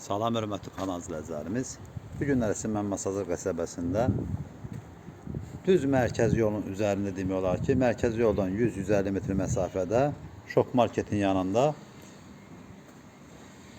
Salam hörmətli kanal izləyicilərimiz. Bu günlər isə mən Masazır qəsəbəsində düz mərkəz yolun üzərində demək olar ki, mərkəz yoldan 100-150 metr məsafədə Şok Marketin yanında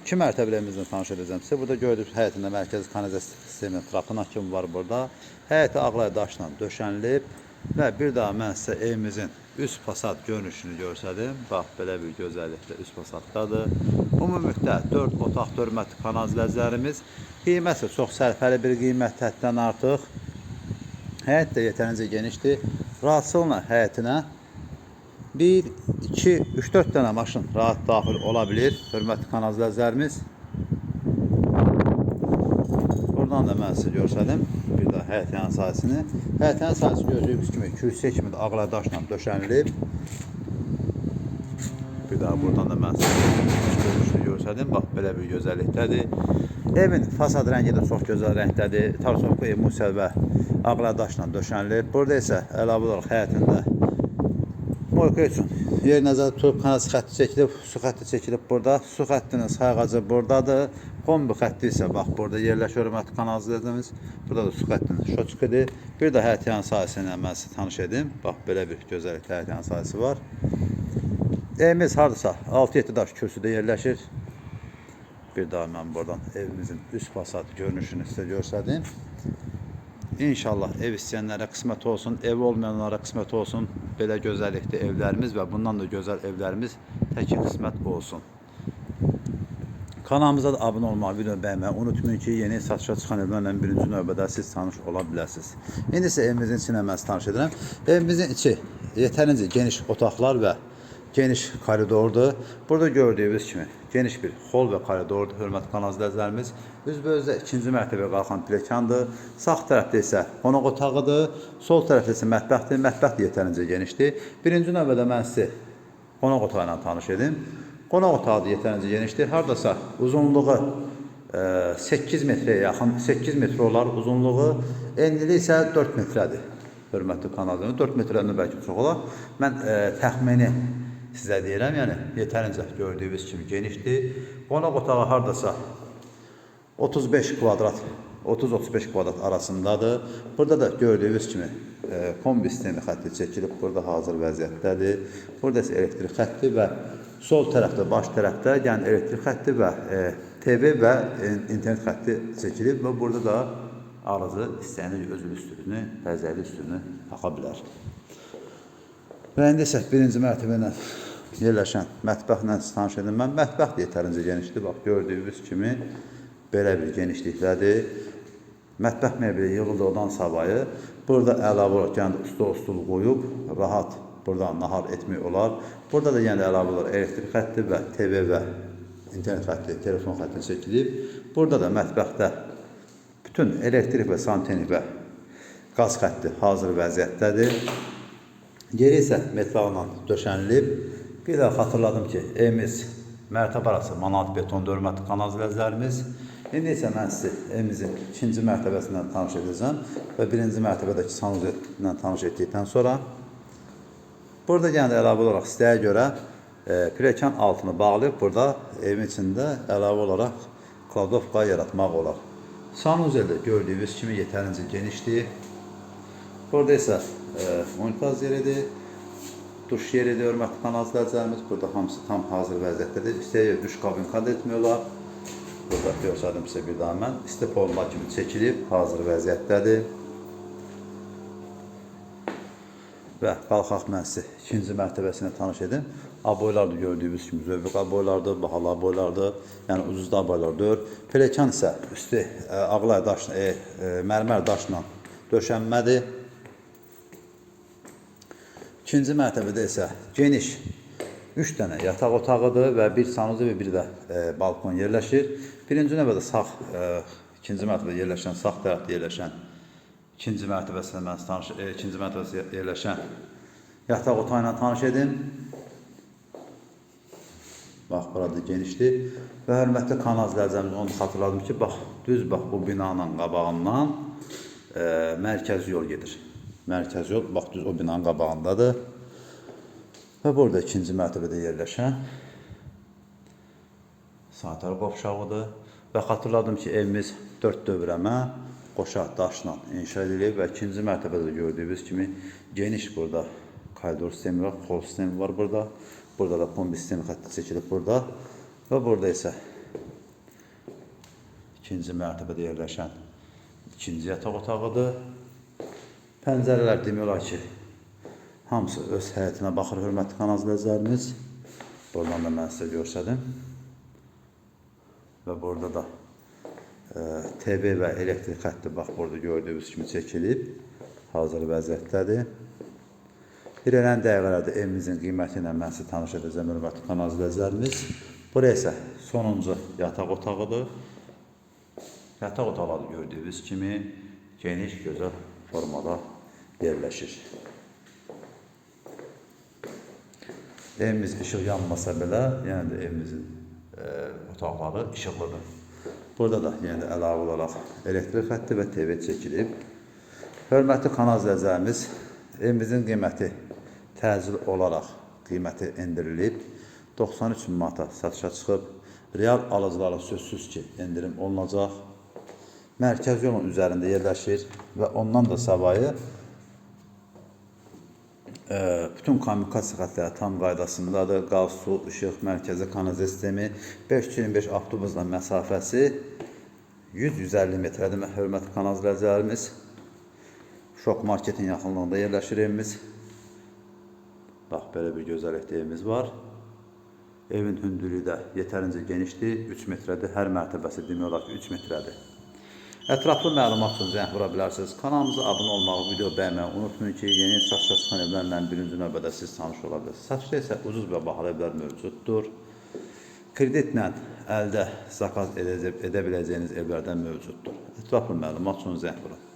2 mərtəbəli evimizlə tanış edəcəm sizə. Burada gördüyünüz həyətində mərkəzi kanalizasiya sistemi, trapın kimi var burada. Həyəti ağlay daşla döşənilib və bir daha mən sizə evimizin üst fasad görünüşünü göstərdim. Bax, belə bir gözəllikdə üst fasaddadır. Ümumilikdə 4 otaq, 4 mətr kanal izləyicilərimiz. Qiyməti çox sərfəli bir qiymət həddən artıq. Həyət də yetərincə genişdir. Rahatçılıqla həyətinə 1, 2, 3, 4 dənə maşın rahat daxil ola bilir. Hörmətli kanal izləyicilərimiz. Buradan da mən sizə göstərdim. Bir də həyət yan sahəsini. Həyət yan sahəsi gördüyünüz kimi kürsüyə kimi də ağla daşla döşənilib. Bir daha buradan da mən görünüşünü göstərdim. Bax belə bir gözəllikdədir. Evin fasad rəngi də çox gözəl rəngdədir. Tarsovka emulsiya və ağla daşla döşənilib. Burada isə əlavə olaraq həyətində Moyka üçün yer nəzərdə tutulub, kanal xətti çəkilib, su xətti çəkilib burada. Su xəttinin sayğacı buradadır. Kombi xətti isə bax burada yerləşir hörmətli kanal izləyicimiz. Burada da su xəttinin şoçkidir. Bir də həyət yan sahəsi ilə mən sizə tanış edim. Bax belə bir gözəl həyət yan sahəsi var. Evimiz hardasa 6-7 daş kürsüdə yerləşir. Bir daha mən buradan evimizin üst fasad görünüşünü sizə göstərdim. İnşallah ev istəyənlərə qismət olsun, ev olmayanlara qismət olsun. Belə gözəllikdə evlərimiz və bundan da gözəl evlərimiz tək qismət olsun. Kanalımıza da abunə olmağı, video bəyənməyi unutmayın ki, yeni satışa çıxan evlərlə birinci növbədə siz tanış ola biləsiniz. İndi isə evimizin içinə mən tanış edirəm. Evimizin içi yetərincə geniş otaqlar və geniş koridordur. Burada gördüyünüz kimi geniş bir hol və koridordur, hörmətli kanal izləyicilərimiz. Üzbözdə ikinci mərtəbəyə qalxan pilləkəndir. Sağ tərəfdə isə qonaq otağıdır, sol tərəfdə isə mətbəxdir. Mətbəx də yetərincə genişdir. Birinci növbədə mən sizi qonaq otağı ilə tanış edim. Qonaq otağı da yetərincə genişdir. Hardasa uzunluğu e, 8 metrəyə yaxın, 8 metr olar uzunluğu, enliliyi isə 4 metrədir. Hörmətli kanallarımız 4 metrədən bəlkə çox olar. Mən e, təxmini sizə deyirəm, yəni yetərincə gördüyünüz kimi genişdir. Qonaq otağı hardasa 35 kvadrat 30-35 kvadrat arasındadır. Burada da gördüyünüz kimi e, kombi sistemi xətti çəkilib burada hazır vəziyyətdədir. Burada elektrik xətti və sol tərəfdə, baş tərəfdə yəni elektrik xətti və e, TV və e, internet xətti çəkilib və burada da arızı istəyəni özü üstünü, bəzəkli üstünü taxa bilər. Və indi isə birinci mərtəbə ilə yerləşən mətbəxlə tanış edim. Mən mətbəx də yetərincə genişdir. Bax gördüyünüz kimi belə bir genişlikdədir. Mətbəx mebeli yığıldıqdan savayı burada əlavə olaraq yəni stol stul qoyub rahat burada nahar etmək olar. Burada da yəni əlavə olaraq elektrik xətti və TV və internet xətti, telefon xətti çəkilib. Burada da mətbəxdə bütün elektrik və santeni və qaz xətti hazır vəziyyətdədir. Geri isə metalla döşənilib. Bir də xatırladım ki, evimiz mərtəbə arası manat beton dörmətli kanal izləyicilərimiz. İndi isə mən sizi evimizin ikinci mərtəbəsindən tanış edəcəm və birinci mərtəbədəki sanuzel ilə tanış etdikdən sonra burada yəni əlavə olaraq istəyə e, pilləkən altını bağlayıb burada evin içində əlavə olaraq kladovka yaratmaq olar. Sanuzeldə gördüyünüz kimi yetərincə genişdir. Burada isə e, unitaz yeridir, duş yeridir, hörmətli izləyicilərimiz. Burada hamısı tam hazır vəziyyətdədir. İstəyə duş kabin kad etmək olar. Burada göstərdim sizə bir daha mən. İstep olma kimi çəkilib, hazır vəziyyətdədir. Və qalxaq mən sizi ikinci mərtəbəsinə tanış edim. Aboylar da gördüyünüz kimi zövq aboylardır, bahalı aboylardır, yəni ucuzda aboylardır. Pelekan isə üstü e, ağlay daşla, e, e, mərmər daşla döşənmədir. İkinci mərtəbədə isə geniş 3 dənə yataq otağıdır və bir sanuzi və bir də e, balkon yerləşir. Birinci növbədə sağ e, ikinci mərtəbədə yerləşən, sağ tərəfdə yerləşən ikinci mərtəbəsində mən tanış e, ikinci mərtəbədə yerləşən yataq otağı ilə tanış edim. Bax, burada genişdir. Və hörmətli kanal izləyicilərimiz onu xatırladım ki, bax, düz bax bu binanın qabağından e, mərkəzi yol gedir. Mərkəzi yol bax düz o binanın qabağındadır. Və burada ikinci mərtəbədə yerləşən sanitar qovşağıdır. Və xatırladım ki, evimiz 4 dövrəmə qoşa daşla inşa edilib və ikinci mərtəbədə gördüyünüz kimi geniş burada koridor sistemi var, xol sistemi var burada. Burada da kombi sistemi xətti çəkilib burada. Və burada isə ikinci mərtəbədə yerləşən ikinci yataq otağıdır. Pəncərələr demək olar ki, hamısı öz həyətinə baxır, hörmətli kanalizlərimiz. Buradan da mən sizə göstərdim. Və burada da TV və elektrik xətti bax burada gördüyünüz kimi çəkilib. Hazır vəziyyətdədir. İrələn dəqiqələrdə evimizin qiyməti ilə mən sizə tanış edəcəm hörmətli kanalizlərimiz. Buraya isə sonuncu yataq otağıdır. Yataq otaqları gördüyünüz kimi geniş, gözəl formada yerləşir. Evimiz işıq yanmasa belə, yəni də evimizin e, otaqları işıqlıdır. Burada da yenə də əlavə olaraq elektrik xətti və TV çəkilib. Hörmətli kanal izləyicilərimiz, evimizin qiyməti təcil olaraq qiyməti endirilib. 93 manata satışa çıxıb. Real alıcılara sözsüz ki, endirim olunacaq. Mərkəz yolun üzərində yerləşir və ondan da savayı e, bütün kommunikasiya xətləri tam qaydasındadır. Qaz, su, işıq, mərkəzi kanalizasiya sistemi 525 avtobusla məsafəsi 100-150 metrədir. Hörmətli kanal izləyicilərimiz, Şok marketin yaxınlığında yerləşir evimiz. Bax, belə bir gözəllikdə evimiz var. Evin hündürlüyü də yetərincə genişdir. 3 metrədir. Hər mərtəbəsi demək olar ki, 3 metrədir. Ətraflı məlumat üçün zəng vura bilərsiniz. Kanalımıza abunə olmağı, video bəyənməyi unutmayın ki, yeni satışa çıxan evlərlə birinci növbədə siz tanış ola bilirsiniz. Satışda isə ucuz və bahalı evlər mövcuddur. Kreditlə əldə zakaz edə, edə biləcəyiniz evlərdən mövcuddur. Ətraflı məlumat üçün zəng vurun.